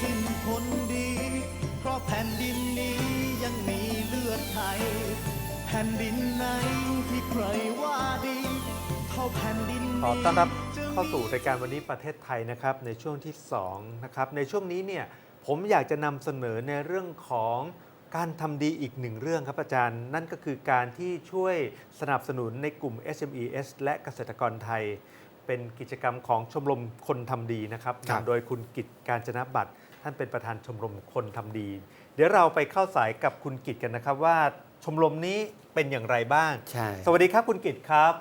สิ้นคนดี เพราะแผ่นดินนี้ยังมีเลือดไทย แผ่นดินไหนที่ใครว่าดีเท่าแผ่นดินขอนี้ต้อนรับจะมีเข้าสู่รายการวันนี้ประเทศไทยนะครับในช่วงที่2นะครับในช่วงนี้เนี่ยผมอยากจะนำเสนอในเรื่องของการทำดีอีกหนึ่งเรื่องครับอาจารย์ นั่นก็คือการที่ช่วยสนับสนุนในกลุ่ม SMES และเกษตรกรไทย เป็นกิจกรรมของชมรมคนทำดีนะครับครับนำโดยคุณกิตการจนบัตร ท่านเป็นประธานชมรมคนทำดี เดี๋ยวเราไปเข้าสายกับคุณกิตกันนะครับว่าชมรมนี้เป็นอย่างไรบ้าง ใช่ สวัสดีครับคุณกิตครับ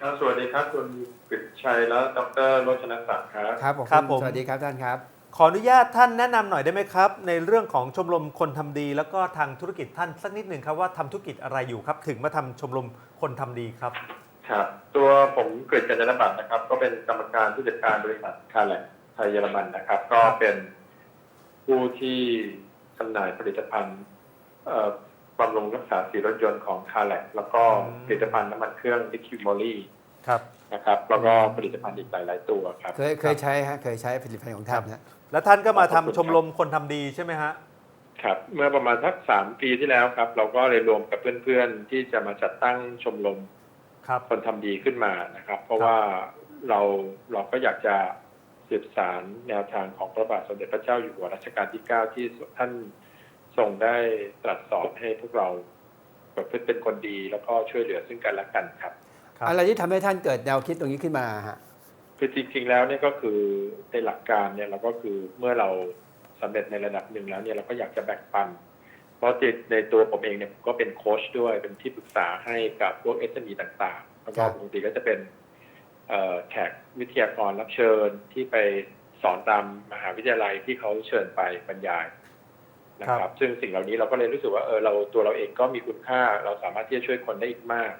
ครับ สวัสดีครับคุณกฤษชัยและดรโรจนศักดิ์ครับ ครับผมครับผม สวัสดีครับท่านครับ ขออนุญาตท่านแนะนำหน่อยได้ไหมครับ ในเรื่องของชมรมคนทำดี แล้วก็ทางธุรกิจท่านสักนิดหนึ่งครับว่าทำธุรกิจอะไรอยู่ครับ ถึงมาทำชมรมคนทำดีครับ ครับ ตัวผมกฤษกัญจนบัตรนะครับ ก็เป็นกรรมการผู้จัดการบริษัทคาแลกไทยเยอรมันนะครับ ก็เป็น ผู้ที่จำหน่ายผลิตภัณฑ์เอ่อบำรุงรักษาสีรถยนต์ของคาแลกแล้วก็อืมผลิตภัณฑ์น้ำมันเครื่องลิคิวมอลี่ครับนะครับแล้วก็ผลิตภัณฑ์อีกหลาย ๆ ตัวครับเคยเคยใช้ฮะเคยใช้ผลิตภัณฑ์ของท่านนะแล้วท่านก็มาขอบคุณทำชมรมคนทำดีใช่ไหมฮะครับ เมื่อประมาณสักสามปีที่แล้วครับ เราก็เลยรวมกับเพื่อน ๆ ที่จะมาจัดตั้งชมรมครับคนทำดีขึ้นมานะครับ เพราะครับว่าเราเราก็อยากจะ สืบสารแนวทางของพระบาทสมเด็จพระเจ้าอยู่หัวรัชกาลที่ 9 ที่ท่านทรงได้ตรัสสอนให้พวกเราประพฤติเป็นคนดีแล้วก็ช่วยเหลือซึ่งกันและกันครับครับอะไรที่ทำให้ท่านเกิดแนวคิดตรงนี้ขึ้นมาฮะคือจริง ๆ แล้วเนี่ยก็คือในหลักการเนี่ยเราก็คือเมื่อเราสำเร็จในระดับหนึ่งแล้วเนี่ยเราก็อยากจะแบ่งปัน เพราะจิตในตัวผมเองเนี่ยผมก็เป็นโค้ชด้วยเป็นที่ปรึกษาให้กับพวก SME ต่างๆแล้วก็ครับปกติก็จะเป็นเอ่อ แขกวิทยากรรับเชิญที่ไปสอนตามมหาวิทยาลัยที่เขาเชิญไปบรรยายนะคครัรับบซึ่งสิ่งเหล่านี้เราก็เลยรู้สึกว่าเออเราตัวเราเองก็มีคุณค่า เราสามารถที่จะช่วยคนได้อีกมาก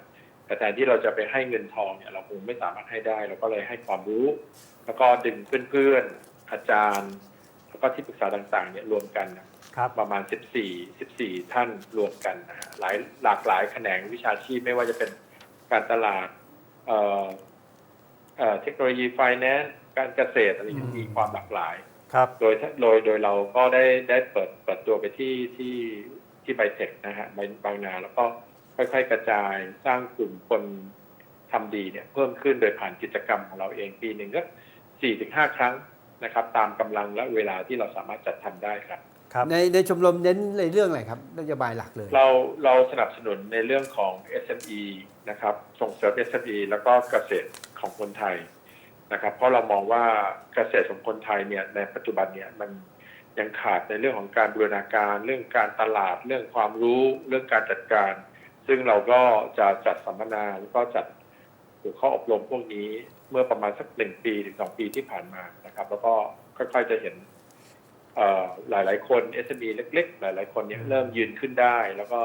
แต่แทนที่เราจะไปให้เงินทองเนี่ยเราคงไม่สามารถให้ได้ เราก็เลยให้ความรู้ แล้วก็ดึงเพื่อนๆอาจารย์ แล้วก็ที่ปรึกษาต่างๆ เนี่ยรวมกันนะครับประมาณ 14 14 ท่านรวมกันนะฮะหลายหลากหลายแขนงวิชาชีพไม่ว่าจะเป็นการตลาด เอ่อเอ่อเทคโนโลยีไฟแนนซ์การเกษตรอะไรอย่างอืนี้มมีความหลากหลายครับโดยโดยโดยเราก็ได้ได้เปิดเปิดตัวไปที่ที่ที่ไบเทคนะฮะบางนาแล้วก็ค่อยๆ กระจายสร้างกลุ่มคนทำดีเนี่ยเพิ่มขึ้นโดยผ่านกิจกรรมของเราเองปีหนึ่งก็สี่ถึงห้าครั้งนะครับ ตามกำลังและเวลาที่เราสามารถจัดทำได้ครับ ครับในในชมรมเน้นในเรื่องอะไรครับนโยบายหลักเลย เราเราสนับสนุนในเรื่องของ SME นะครับส่งเสริม SME แล้วก็เกษตรของคนไทยนะครับ เพราะเรามองว่าเกษตรของคนไทยเนี่ยในปัจจุบันเนี่ยมันยังขาดในเรื่องของการบูรณาการ เรื่องการตลาด เรื่องความรู้ เรื่องการจัดการ ซึ่งเราก็จะจัดสัมมนาแล้วก็จัดหัวข้ออบรมพวกนี้เมื่อประมาณสักหนึ่งปีถึงสองปีที่ผ่านมานะครับ แล้วก็ค่อยๆจะเห็น เอ่อหลายๆคน SME เล็ก ๆ หลายๆคนเนี่ยเริ่มยืนขึ้นได้ แล้วก็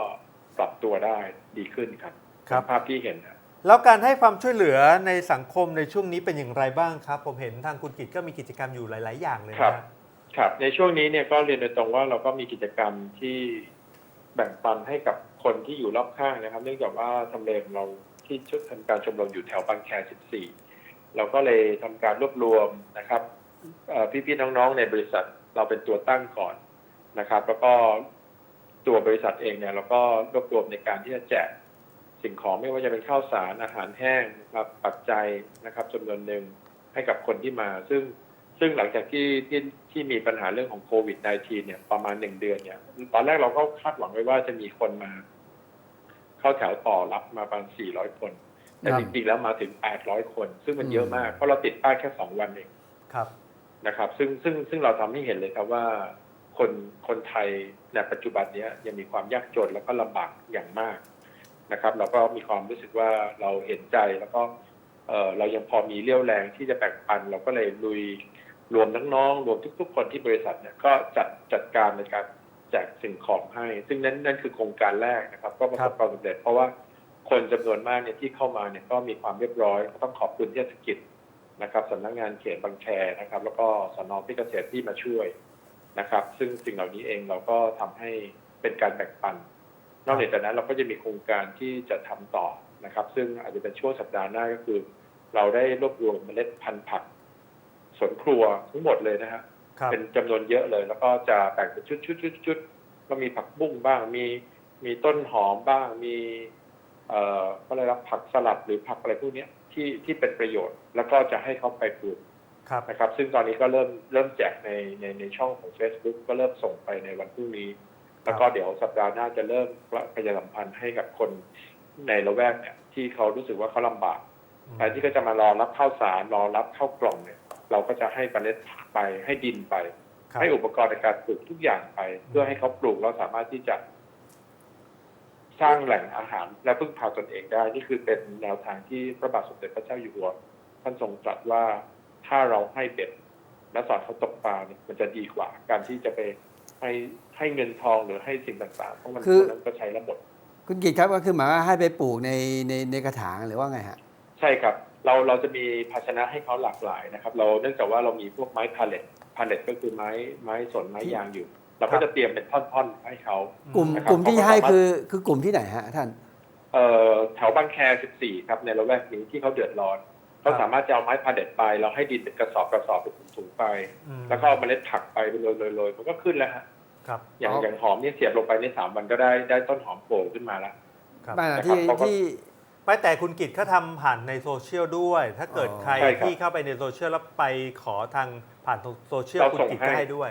ปรับตัวได้ดีขึ้นครับครับตามภาพที่เห็นนะแล้วการให้ความช่วยเหลือในสังคมในช่วงนี้เป็นอย่างไรบ้างครับ ผมเห็นทางคุณกิตก็มีกิจกรรมอยู่หลาย ๆ อย่างเลยครันะบฮะครับ ในช่วงนี้เนี่ยก็เรียนโดยตรงว่าเราก็มีกิจกรรมที่แบ่งปันให้กับคนที่อยู่รอบข้างนะครับ เนื่องจากว่าทำเลของเราที่ชุดทำการชมรมอยู่แถวบางแค 14 เราก็เลยทำการรวบรวมนะครับเอ่อพี่ๆน้องๆในบริษัท เราเป็นตัวตั้งก่อนนะครับ แล้วก็ตัวบริษัทเองเนี่ยเราก็รวบรวมในการที่จะแจกสิ่งของไม่ว่าจะเป็นข้าวสารอาหารแห้งนะครับปัจจัยนะครับจำนวนหนึ่งให้กับคนที่มา ซึ่งซึ่งหลังจากที่ที่ที่มีปัญหาเรื่องของโควิด -19 เนี่ยประมาณหนึ่งเดือนเนี่ย ตอนแรกเราก็คาดหวังไว้ว่าจะมีคนมา เข้าแถวต่อรับมาประมาณ 400 คน แต่ครับจริงๆแล้วมาถึง 800 คน ซึ่งมันเยอะมาก เพราะเราติดป้ายแค่ 2 วันเอง ครับ นะครับ ซึ่งซึ่งซึ่งเราทำให้เห็นเลยครับว่าคนคนไทยในปัจจุบันนี้ยังมีความยากจนแล้วก็ลำบากอย่างมากนะครับ เราก็มีความรู้สึกว่าเราเห็นใจแล้วก็เออเรายังพอมีเรี่ยวแรงที่จะแบ่งปัน เราก็เลยลุยรวมน้องๆรวมทุก ๆ คนที่บริษัทเนี่ยก็จัดจัดการในการแจกสิ่งของให้ ซึ่งนั่นนั่นคือโครงการแรกนะครับ ก็ประสบความสำเร็จเพราะว่าคนจำนวนมากเนี่ยที่เข้ามาเนี่ยก็มีความเรียบร้อยก็ต้องขอบคุณเทศกิจ นะครับสำนักงานเขตบางแคนะครับ แล้วก็สนพิเกษตรที่มาช่วยนะครับ ซึ่งสิ่งเหล่านี้เองเราก็ทำให้เป็นการแบ่งปัน นอกเหนือจากนั้นเราก็จะมีโครงการที่จะทำต่อนะครับ ซึ่งอาจจะเป็นช่วงสัปดาห์หน้าก็คือ เราได้รวบรวมเมล็ดพันธุ์ผักสวนครัวทั้งหมดเลยนะฮะครับเป็นจำนวนเยอะเลย แล้วก็จะแบ่งเป็นชุดชุดชุดชุดก็มีผักบุ้งบ้างมีมีต้นหอมบ้างมี เอ่อก็เลยรับผักสลัดหรือผักอะไรพวกเนี้ย ที่ที่เป็นประโยชน์ แล้วก็จะให้เขาไปปลูกครับนะครับ ซึ่งตอนนี้ก็เริ่มเริ่มแจกในในในช่องของ Facebook ก็เริ่มส่งไปในวันพรุ่งนี้ แล้วก็เดี๋ยวสัปดาห์หน้าจะเริ่มประชาสัมพันธ์ให้กับคนในละแวกเนี่ย ที่เขารู้สึกว่าเขาลำบากแทนที่ก็จะมารอรับข้าวสารรอรับข้าวกล่องเนี่ย เราก็จะให้เมล็ดไปให้ดินไปครับให้อุปกรณ์ในการปลูกทุกอย่างไป เพื่อให้เขาปลูกแล้วสามารถที่จะ สร้างแหล่งอาหารและพึ่งพาตนเองได้ นี่คือเป็นแนวทางที่พระบาทสมเด็จพระเจ้าอยู่หัวท่านทรงตรัสว่าถ้าเราให้เบ็ดและสอนเขาตกปลาเนี่ยมันจะดีกว่า การที่จะไปให้ให้เงินทองหรือให้สิ่งต่างๆเพราะมันคือนั้นก็ใช้แล้วหมดคุณกิตครับก็คือหมายว่าให้ไปปลูกในในในกระถางหรือว่าไงฮะใช่ครับ เราเราจะมีภาชนะให้เขาหลากหลายนะครับ เราเนื่องจากว่าเรามีพวกไม้พาเลตพาเลตก็คือไม้ไม้สนไม้ยางอยู่ เราก็จะเตรียมเป็นท่อนๆให้เขากลุ่มนะครับกลุ่มที่เขาก็ให้สามารถคือคือกลุ่มที่ไหนฮะท่านเอ่อแถวบางแค14 ครับในละแวกนี้ที่เขาเดือดร้อนเขาสามารถจะเอาไม้พาเลตไป เราให้ดินเป็นกระสอบกระสอบเป็นถุงๆไปอืมแล้วก็เอาเมล็ดผักไปไปโรยๆๆมันก็ขึ้นแล้วฮะครับอย่างอ๋ออย่างหอมเนี่ยเสียบลงไปในสามวันก็ได้ได้ต้นหอมโผล่ขึ้นมาแล้วครับบ้านนะครับที่เขาก็ที่ไม่แต่คุณกิตเขาทำผ่านในโซเชียลด้วย ถ้าเกิดอ๋อใครใช่ครับที่เข้าไปในโซเชียลแล้วไปขอทางผ่านโซเชียลเราคุณส่งกิตให้ก็ให้ด้วย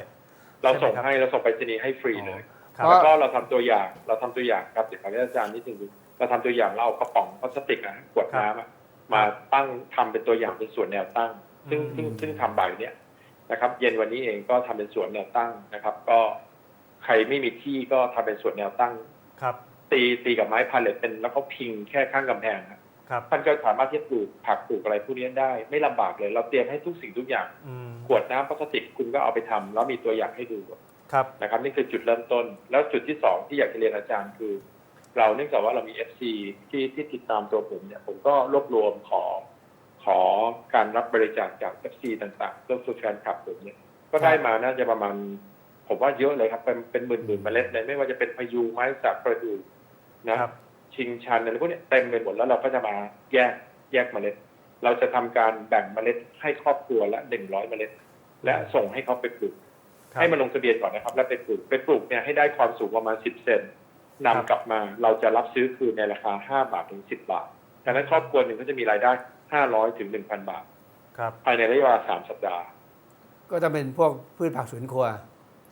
เราส่งใช่ไหมครับให้เราส่งไปรษณีย์ให้ฟรีเลยครับแล้วก็เราทำตัวอย่างเราทำตัวอย่างครับเดี๋ยวขออนุญาตอาจารย์นิดนึงดูเราทำตัวอย่างเราเอากระป๋องพลาสติกอะขวดน้ำอะมาตั้งทำเป็นตัวอย่างเป็นส่วนแนวตั้ง ซึ่งอืมซึ่งซึ่งทำบ่ายเนี้ยนะครับ เย็นวันนี้เองก็ทำเป็นส่วนแนวตั้งนะครับ ก็ใครไม่มีที่ก็ทำเป็นส่วนแนวตั้งครับ ตีตีกับไม้พาเลตเป็นแล้วก็พิงแค่ข้างกำแพงครับครับท่านก็สามารถที่จะปลูกผักปลูกอะไรพวกนี้ได้ ไม่ลำบากเลย เราเตรียมให้ทุกสิ่งทุกอย่างอืม ขวดน้ำพลาสติกคุณก็เอาไปทำแล้วมีตัวอย่างให้ดูครับนะครับนี่คือจุดเริ่มต้น แล้วจุดที่สองที่อยากจะเรียนอาจารย์คือ เราเนื่องจากว่าเรามี FC ที่ที่ติดตามตัวผมเนี่ยผมก็รวบรวมขอขอการรับบริจาคจาก FC ต่างๆเพื่อฝึกแฟนคลับผมเนี่ยก็ได้มาน่าจะประมาณผมว่าเยอะเลยครับ เป็นเป็นหมื่นหมื่นๆเมล็ดเลยไม่ว่าจะเป็นพายุไม้สักประดู่นะครับชิงชันอะไรพวกเนี้ยเต็มไปหมดแล้วเราก็จะมาแยกแยกเมล็ด เราจะทำการแบ่งเมล็ดให้ครอบครัวละหนึ่งร้อยเมล็ด และส่งให้เขาไปปลูกครับให้มาลงทะเบียนก่อนนะครับ แล้วไปปลูกไปปลูกเนี่ยให้ได้ความสูงประมาณ10เซนนำครับกลับมาเราจะรับซื้อคืนในราคา5บาทถึง10บาทดังนั้นครอบครัวหนึ่งก็จะมีรายได้500ถึง1,000บาทครับภายในระยะเวลา3สัปดาห์ ก็จะเป็นพวกพืชผักสวนครัว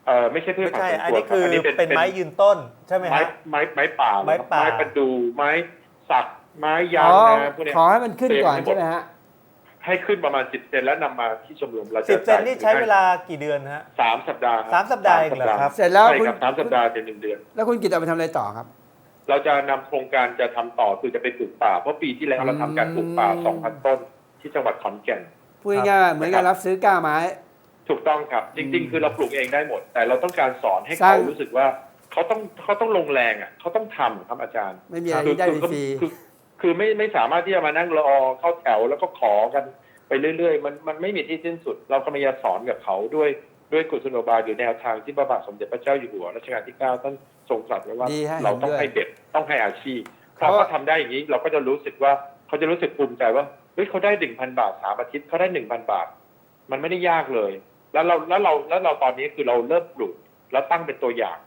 เออไม่ใช่เพื่อไม่ผักใช่สวนอันครัวนี้คือรับเป็นไม้ยืนต้นใช่ไหมไม้ฮะไม้ไม้ป่าเลยครับไม้ป่าไม้ประดู่ไม้สัก ไม้ยางอ๋อนาพวกเนี้ยขอให้มันขึ้นก่อนเตรียมให้หมดใช่ไหมฮะให้ขึ้นประมาณ10เซนแล้วนำมาที่ชมรมเราจะสิบเซนนี่ใช้เวลากี่เดือนฮะ สามสัปดาห์ครับสามสัปดาห์เองเหรอครับ เสร็จแล้วใช่คุณครับสามสัปดาห์เป็นหนึ่งเดือน แล้วคุณกิตเอาไปทำอะไรต่อครับ เราจะนำโครงการจะทำต่อคือจะไปปลูกป่า เพราะปีที่แล้วเราทำการปลูกป่า อืม 2,000 ต้น ที่จังหวัดขอนแก่น พูดง่ายๆเหมือนกับรับซื้อก้าไม้ ถูกต้องครับ จริง ๆ คือเราปลูกเองได้หมด แต่เราต้องการสอนให้สร้าเขาง รู้สึกว่าเขาต้องเขาต้องลงแรงอะเขาต้องทำครับอาจารย์ ไม่มีอะไรคืที่ได้คือฟรี คือคือ ไม่ไม่สามารถที่จะมานั่งรอเข้าแถวแล้วก็ขอกันไปเรื่อยๆ มันมันไม่มีที่สิ้นสุด เรากำลังจะสอนกับเขาด้วยด้วยกุศโลบายหรือแนวทางที่พระบาทสมเด็จพระเจ้าอยู่หัวรัชกาลที่ 9 ท่านทรงตรัสไว้ว่า ดีฮะเราต้องเห็นด้วยให้เด็กต้องให้อาชีพเพพอราะ เขาทำได้อย่างนี้เราก็จะรู้สึกว่าเขาจะรู้สึกภูมิใจว่าเฮ้ยเขาได้หนึ่งพันบาทสามอาทิตย์เขาได้หนึ่งพันบาท มันไม่ได้ยากเลย แล้วเราแล้วเราแล้วเราตอนนี้คือเราเริ่มปลูกแล้วตั้งเป็นตัวอย่าง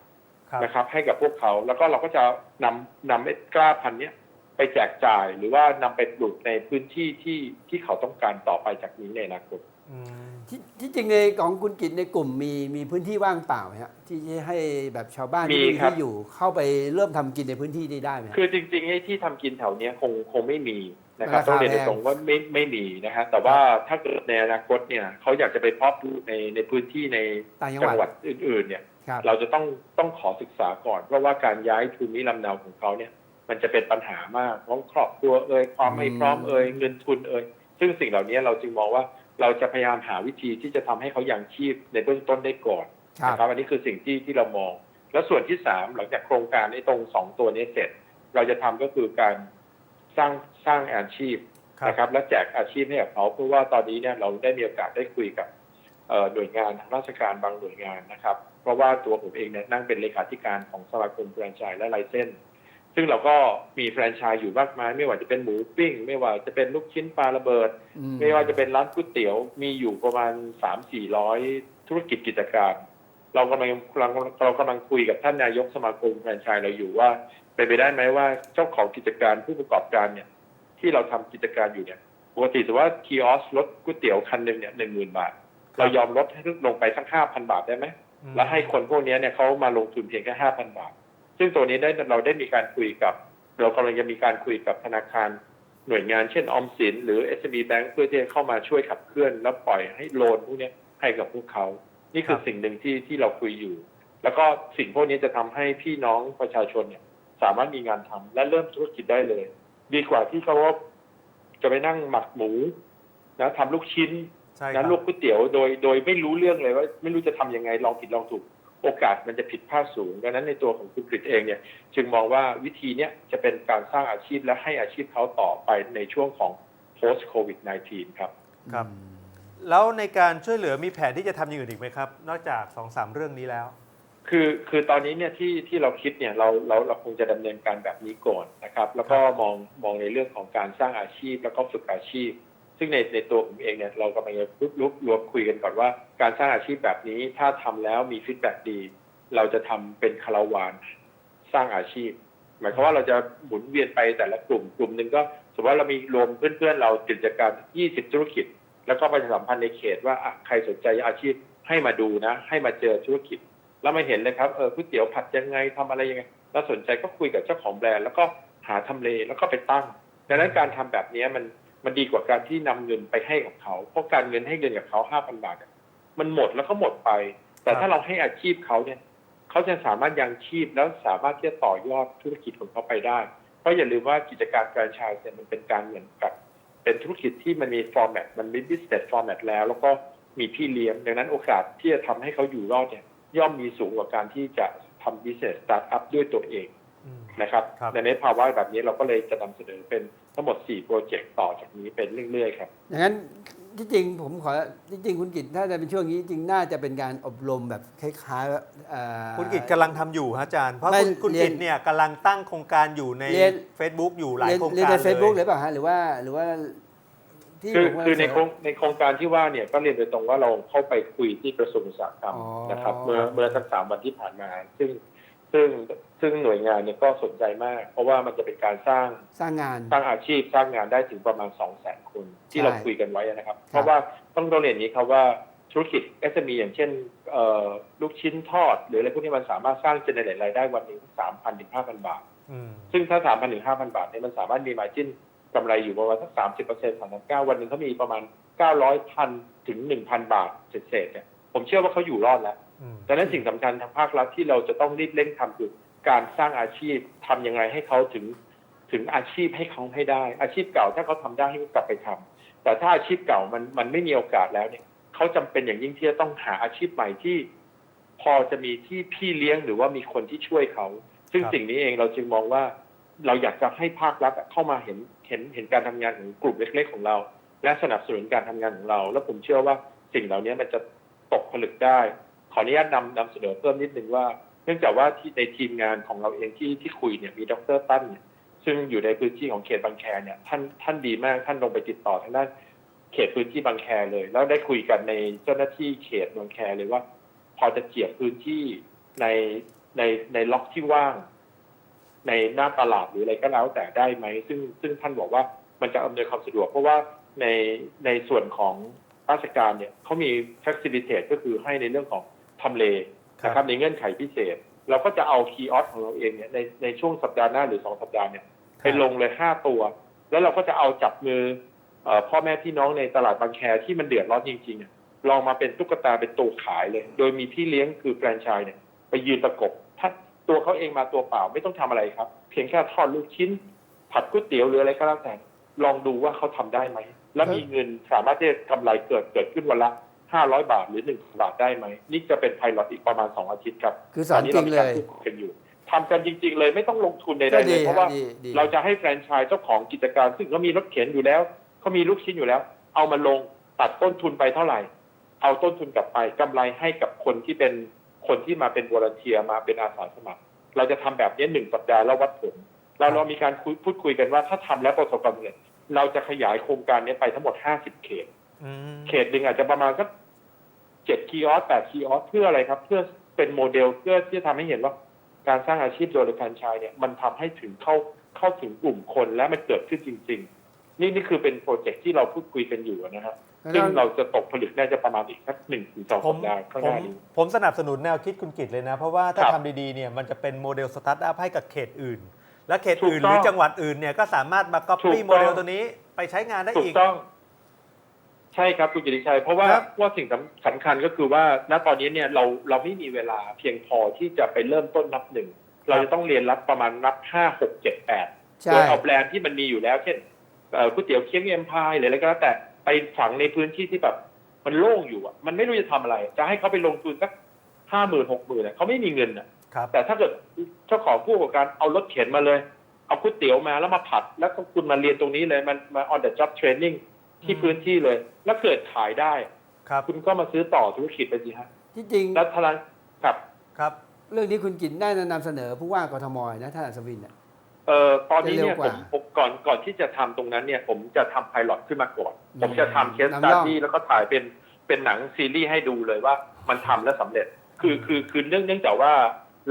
ครับ นะครับให้กับพวกเขาแล้วก็เราก็จะนำนำไอ้กล้าพันธุ์เนี้ย ไปแจกจ่ายหรือว่านำไปปลูกในพื้นที่ที่ที่เขาต้องการต่อไปจากนี้ในอนาคตอืมที่ที่จริงในของคุณกิตในกลุ่มมีมีพื้นที่ว่างเปล่าไหมฮะที่จะให้แบบชาวบ้านที่มีไม่มีครับที่อยู่เข้าไปเริ่มทำกินในพื้นที่นี้ได้ไหมฮะคือจริงๆไอ้ที่ทำกินแถวเนี้ยคงคงไม่มีนะครับราคาต้องเรียนแพงตรงๆว่าไม่ไม่มีนะฮะแต่ว่าถ้าเกิดในอนาคตเนี่ยเขาอยากจะไปเพาะปลูกในในพื้นที่ในต่างจังจัหงหวัวัดดอื่น ๆ เนี่ยครับเราจะต้องต้องขอศึกษาก่อน เพราะว่าการย้ายภูมิลำเนาของเขาเนี่ย มันจะเป็นปัญหามากของครอบครัวเอ่ยความไม่พร้อมเอ่ยเงินทุนเอ่ยซึ่งสิ่งเหล่านี้เราจึงมองว่าเราจะพยายามหาวิธีที่จะทำให้เขายังชีพในเบื้องต้นได้ก่อนครับนะครับอันนี้คือสิ่งที่ที่เรามอง แล้วส่วนที่สามหลังจากโครงการไอ้ตรงสองตัวนี้เสร็จ เราจะทำก็คือการสร้างสร้างอาชีพครับนะครับ และแจกอาชีพให้กับเขาเพราะว่าตอนนี้เนี่ยเราได้มีโอกาสได้คุยกับเอ่อหน่วยงานทางราชการบางหน่วยงานนะครับ เพราะว่าตัวผมเองเนี่ยนั่งเป็นเลขาธิการของสมาคมแฟรนไชส์และไลเซนส์ ซึ่งซึ่งเราก็มีแฟรนไชส์อยู่มากมายไม่ว่าจะเป็นหมูปิ้ง ไม่ว่าจะเป็นลูกชิ้นปลาระเบิดอืไม่ว่าจะเป็นร้านก๋วยเตี๋ยว มีอยู่ประมาณสามสี่ร้อยธุรกิจกิจการ เรากำลังเราเรากำลังคุยกับท่านนายกสมาคมแฟรนไชส์เราอยู่ว่าเป็นไปได้ไหมว่าเจ้าของกิจการผู้ประกอบการเนี่ย ที่เราทำกิจการอยู่เนี่ยปกติถือว่าคีออสรถก๋วยเตี๋ยวคันหนึ่งเนี่ยหนึ่งหมื่นบาท เรายอมลดให้ลงไปสักห้าพันบาทได้ไหมอืมแล้วให้คนพวกนี้เนี่ยเขามาลงทุนเพียงแค่ห้าพันบาท ซึ่งตัวนี้ได้เราได้มีการคุยกับ เรากำลังจะมีการคุยกับธนาคารหน่วยงานเช่นออมสิน หรือ SME Bank เพื่อที่จะเข้ามาช่วยขับเคลื่อน แล้วปล่อยให้โลนพวกเนี้ยให้กับพวกเขา นี่คือสิ่งหนึ่งที่ที่เราคุยอยู่ แล้วก็สิ่งพวกนี้จะทำให้พี่น้องประชาชนเนี่ย สามารถมีงานทำและเริ่มธุรกิจได้เลย ดีกว่าที่เขาว่าจะไปนั่งหมักหมูนะทำลูกชิ้นใช่คนั้รันบลวกก๋วยเตี๋ยวโดยโดยไม่รู้เรื่องเลยว่า ไม่รู้จะทำยังไงลองผิดลองถูก โอกาสมันจะผิดพลาดสูง ดังนั้นในตัวของคุณกฤษเองเนี่ยจึงมองว่าวิธีเนี้ยจะเป็นการสร้างอาชีพและให้อาชีพเขาต่อไปในช่วงของ post covid 19 ครับครับ แล้วในการช่วยเหลือมีแผนที่จะทำอย่างอื่นอีกไหมครับ นอกจากสองสามเรื่องนี้แล้ว คือคือตอนนี้เนี่ยที่ที่เราคิดเนี่ยเราเราเราคงจะดำเนินการแบบนี้ก่อนนะครับ แล้วก็มองมองในเรื่องของการสร้างอาชีพแล้วก็ฝึกอาชีพ ซึ่งในในตัวผมเองเนี่ยเรากำลังจะรวบรวบรวมคุยกันก่อนว่า การสร้างอาชีพแบบนี้ถ้าทำแล้วมีฟีดแบ็ดี เราจะทำเป็นคาราวานสร้างอาชีพ หมายความว่าเราจะหมุนเวียนไปแต่ละกลุ่มกลุ่มหนึ่งก็สมมติว่าเรามีรวมเพื่อนๆเรากิจการ 20 ธุรกิจ แล้วก็ประชาสัมพันธ์ในเขตว่าอะใครสนใจอาชีพให้มาดูนะ ให้มาเจอธุรกิจ แล้วมาเห็นเลยครับเออก๋วยเตี๋ยวผัดยังไงทำอะไรยังไงแล้วสนใจก็คุยกับเจ้าของแบรนด์แล้วก็หาทำเลแล้วก็ไปตั้งดังนั้นการทำแบบนี้มัน มันดีกว่าการที่นำเงินไปให้กับเขา เพราะการเงินให้เงินกับเขาห้าพันบาทเนี่ยมันหมดแล้วก็หมดไป แต่ครับถ้าเราให้อาชีพเขาเนี่ยเขาจะสามารถยังชีพแล้วสามารถที่จะต่อยอดธุรกิจของเขาไปได้ เพราะอย่าลืมว่ากิจการแฟรนไชส์เนี่ยมันเป็นการเหมือนกับ เป็นธุรกิจที่มันมีฟอร์แมตมันมี business format แล้ว แล้วก็มีพี่เลี้ยงดังนั้นโอกาสที่จะทำให้เขาอยู่รอดเนี่ยย่อมมีสูงกว่าการที่จะทำ business startup ด้วยตัวเองอืม นะครับครับในในภาวะแบบนี้เราก็เลยจะนำเสนอเป็นทั้งหมด 4 โปรเจกต์ต่อจากนี้เป็นเรื่อยๆครับอย่างนั้นที่จริงผมขอที่จริงคุณกิตถ้าจะเป็นช่วงนี้จริงน่าจะเป็นการอบรมแบบคล้ายๆว่าเอ่อคุณกิจกำลังทำอยู่ฮะอาจารย์เพราะไม่คุณคุณเรียกินจเนี่ยกำลังตั้งโครงการอยู่ในเรียน Facebook อยู่หลายเรียนโครงเรียนการในเลยเฟซบุ๊กหรือเปล่าฮะหรือว่าหรือว่าที่คือผมว่าคือในโครงในโครงการที่ว่าเนี่ยก็เรียนโดยตรงว่าเราเข้าไปคุยที่กระทรวงอุตสาหกรรมอ๋อนะครับ เมื่อเมื่อสักสามวันที่ผ่านมา ซึ่ง ซึ่งซึ่งหน่วยงานเนี่ยก็สนใจมาก เพราะว่ามันจะเป็นการสร้างสร้างงานสร้างอาชีพสร้างงานได้ถึงประมาณ2 0 0 0 0 0คนที่ใช่เราคุยกันไว้นะครับ เพราะว่าต้องต้องเรียนอย่างนี้ครับว่าธุรกิจ SME อย่างเช่นเอ่อลูกชิ้นทอด หรืออะไรพวกนี้มันสามารถสร้างเจเนเรตรายได้วันหนึ่งสามพันถึงห้าพันบาทอืมซึ่งถ้าสามพันถึงห้าพันบาทเนี่ยมันสามารถมีมาจิ้นกำไรอยู่ประมาณสักสามสิบเปอร์เซ็นต์สามพันเก้าวันหนึ่งเขามีประมาณเก้าร้อยพันถึงหนึ่งพันบาทเศษๆเนี่ยผมเชื่อว่าเขาอยู่รอดแล้วอืม ดังนั้นสิ่งสำคัญทางภาครัฐที่เราจะต้องรีบเร่งทำคือการสร้างอาชีพทำยังไงให้เขาถึงถึงอาชีพให้เขาให้ได้ อาชีพเก่าถ้าเขาทำได้ให้เขากลับไปทำแต่ถ้าอาชีพเก่ามันมันไม่มีโอกาสแล้วเนี่ยเขาจำเป็นอย่างยิ่งที่จะต้องหาอาชีพใหม่ที่ พอจะมีที่พี่เลี้ยงหรือว่ามีคนที่ช่วยเขา ซึ่งครับสิ่งนี้เองเราจึงมองว่า เราอยากจะให้ภาครัฐเข้ามาเห็นเห็นเห็นการทำงานของกลุ่มเล็ก ๆ ของเรา และสนับสนุนการทำงานของเรา แล้วผมเชื่อว่าสิ่งเหล่านี้มันจะตกผลึกได้ ขออนุญาตนำนำเสนอเพิ่มนิดนึงว่า เนื่องจากว่าที่ในทีมงานของเราเองที่ที่คุยเนี่ยมีดรตั้นเนี่ยซึ่งอยู่ในพื้นที่ของเขตบางแคเนี่ยท่านท่านดีมากท่านลงไปติดต่อทางด้านเขตพื้นที่บางแคเลย แล้วได้คุยกันในเจ้าหน้าที่เขตบางแคเลยว่า พอจะเจียบพื้นที่ในในในล็อกที่ว่าง ในหน้าตลาดหรืออะไรก็แล้วแต่ได้ไหม ซึ่งซึ่งท่านบอกว่ามันจะอำนวยความสะดวก เพราะว่าในในส่วนของราชการเนี่ยเขามี facilitate ก็คือให้ในเรื่องของ ทำเลครับนะครับในเงื่อนไขพิเศษ เราก็จะเอาคีย์ออสของเราเองเนี่ยในในช่วงสัปดาห์หน้าหรือสองสัปดาห์เนี่ยไปลงเลยห้าตัว แล้วเราก็จะเอาจับมือเอ่อพ่อแม่พี่น้องในตลาดบางแคที่มันเดือดร้อนจริงๆอะลองมาเป็นตุ๊กตาเป็นตัวขายเลย โดยมีพี่เลี้ยงคือแฟรนไชส์เนี่ยไปยืนประกบถ้าตัวเขาเองมาตัวเปล่าไม่ต้องทำอะไรครับ เพียงแค่ทอดลูกชิ้น ผัดก๋วยเตี๋ยวหรืออะไรก็แล้วแต่ลองดูว่าเขาทำได้ไหม แล้วมีเงินสามารถที่จะกำไรเกิดเกิดขึ้นวันละ 500 บาทหรือ1บาทได้ไหมนี่จะเป็นไพลอตอีกประมาณ 2 อาทิตย์ครับคือสอนจริงเลยตอนนี้ามีการพูดคุกันอยู่ทำกันจริง ๆ เลยไม่ต้องลงทุนใดก็ๆเลดียเพฮะราะว่าดีดีเราจะให้แฟรนไชส์เจ้าของกิจการ ซึ่งเขามีรถเข็นอยู่แล้วเขามีลูกชิ้นอยู่แล้ว เอามาลงตัดต้นทุนไปเท่าไหร่ เอาต้นทุนกลับไปกำไรให้กับคนที่เป็นคนที่มาเป็นวอร์เทียมาเป็นอาสาสมัคร เราจะทำแบบนี้หนึ่งสัปดาห์แล้ววัดผลเราเรามีการคุยพูดคุยกันว่าถ้าทำแล้วประสบความสำเร็จเราจะขยายโครงการนี้ไปทั้งหมด 50 เขต อืมเขตหนึ่งอาจจะประมาณสักเจ็ดคีออสแปดคีออสเพื่ออะไรครับ เพื่อเป็นโมเดลเพื่อที่จะทำให้เห็นว่าการสร้างอาชีพโดยแฟรนไชส์เนี่ยมันทำให้ถึงเข้าเข้าถึงกลุ่มคนและมันเกิดขึ้นจริง ๆ นี่นี่คือเป็นโปรเจกต์ที่เราพูดคุยกันอยู่นะครับซึ่งเราจะตกผลึกน่าจะประมาณอีกสักหนึ่งถึงสองผสัมปดาห์ข้างผหมน้านี้ ผมสนับสนุนแนวคิดคุณกิตเลยนะ เพราะว่าถ้าครับทำดีๆเนี่ยมันจะเป็นโมเดลสตาร์ทอัพให้กับเขตอื่น และเขตถูกอื่นต้หองรือจังหวัดอื่นเนี่ยก็สามารถมาก๊อปถูปี้กต้อง โมเดลตัวนี้ไปใช้งานได้ถูอีกกต้อง ใช่ครับคุณกิติชัยเพราะว่าครับว่าสิ่งสำสำคัญก็คือว่าณตอนนี้เนี่ยเราเราไม่มีเวลาเพียงพอที่จะไปเริ่มต้นนับหนึ่งเราจะต้องเรียนรับประมาณนับห้าหกเจ็ดแปดใช่ โดยเอาแบรนด์ที่มันมีอยู่แล้ว เช่นเอ่อก๋วยเตี๋ยวเคียงเอ็มพายหรืออะไรก็แล้วแต่ไปฝังในพื้นที่ที่แบบมันโล่งอยู่อะมันไม่รู้จะทำอะไร จะให้เขาไปลงทุนสักห้าหมื่นหกหมื่นเขาไม่มีเงินอะครับ แต่ถ้าเกิดเจ้าของผู้ประกอบการเอารถเข็นมาเลย เอาก๋วยเตี๋ยวมาแล้วมาผัด แล้วก็คุณมาเรียนตรงนี้เลยมันมา on the job training ที่อืมพื้นที่เลย แล้วเกิดขายได้ครับคุณก็มาซื้อต่อธุรกิจไปสิฮะที่จริงแล้วทางกับครับ เรื่องนี้คุณกิตน่าจะนำเสนอผู้ว่ากทมนะท่านอัศวินน่ะเอ่อตอนนี้เนี่ยจะเร็วกผว่ามผมก่อนก่อนที่จะทำตรงนั้นเนี่ย ผมจะทำไพลอตขึ้นมาก่อน อืมผมจะทำเคสนำตัร่ดอง ดี้แล้วก็ถ่ายเป็นเป็นหนังซีรีส์ให้ดูเลยว่ามันทำแล้วสำเร็จ คือคือคือเนื่องเนื่องจากว่า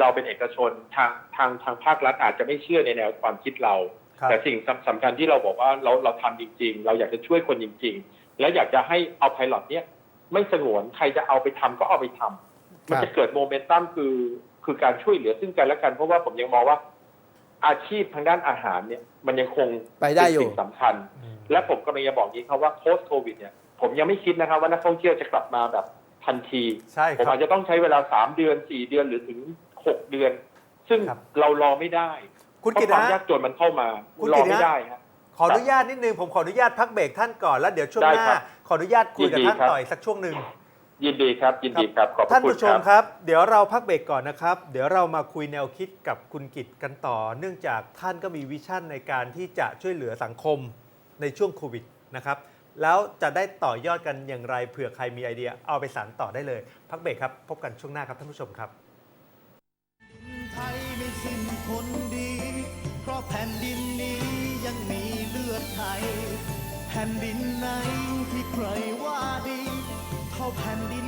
เราเป็นเอกชนทางทางทางภาครัฐอาจจะไม่เชื่อในแนวความคิดเราครับ แต่สิ่งสำสำคัญที่เราบอกว่าเราเราทำจริง ๆ เราอยากจะช่วยคนจริง ๆ และอยากจะให้เอาไพลอตเนี้ยไม่สงวนใครจะเอาไปทำก็เอาไปทำมันจะเกิดโมเมนตัมคือคือการช่วยเหลือซึ่งกันและกัน เพราะว่าผมยังมองว่า อาชีพทางด้านอาหารเนี่ย มันยังคงไปได้อยู่เป็นสิ่งสำคัญอืมและผมกำลังจะบอกนี้ครับว่า post covid เนี่ยผมยังไม่คิดนะครับว่านักท่องเที่ยวจะกลับมาแบบทันทีใช่ผมครับอาจจะต้องใช้เวลาสามเดือนสี่เดือนหรือถึงหกเดือน ซึ่งครับเรารอไม่ได้ คุณเพราะกิตความนะยากจนมันเข้ามาคุณรกิอตนะไม่ได้ฮะ ขออนุญาตนิดนึง ผมขออนุญาตพักเบรกท่านก่อนแล้วเดี๋ยวช่วงได้หน้า ครับขออนุญาตคุยกับยินดีท่านครับ ต่อยสักช่วงหนึ่ง ยินดีครับ ยินดีครับ ขอบพท่าระนคุณผู้ชคมรับ ครับ เดี๋ยวเราพักเบรกก่อนนะครับ เดี๋ยวเรามาคุยแนวคิดกับคุณกิตกันต่อ เนื่องจากท่านก็มีวิชั่นในการที่จะช่วยเหลือสังคมในช่วงโควิดนะครับ แล้วจะได้ต่อยอดกันอย่างไรเผื่อใครมีไอเดียเอาไปสานต่อได้เลย พักเบรกครับ พบกันช่วงหน้าครับท่านผู้ชมครับ ไทย แผ่นดินนี้ยังมีเลือดไทย แผ่นดินไหนที่ใครว่าดี เท่าแผ่นดิน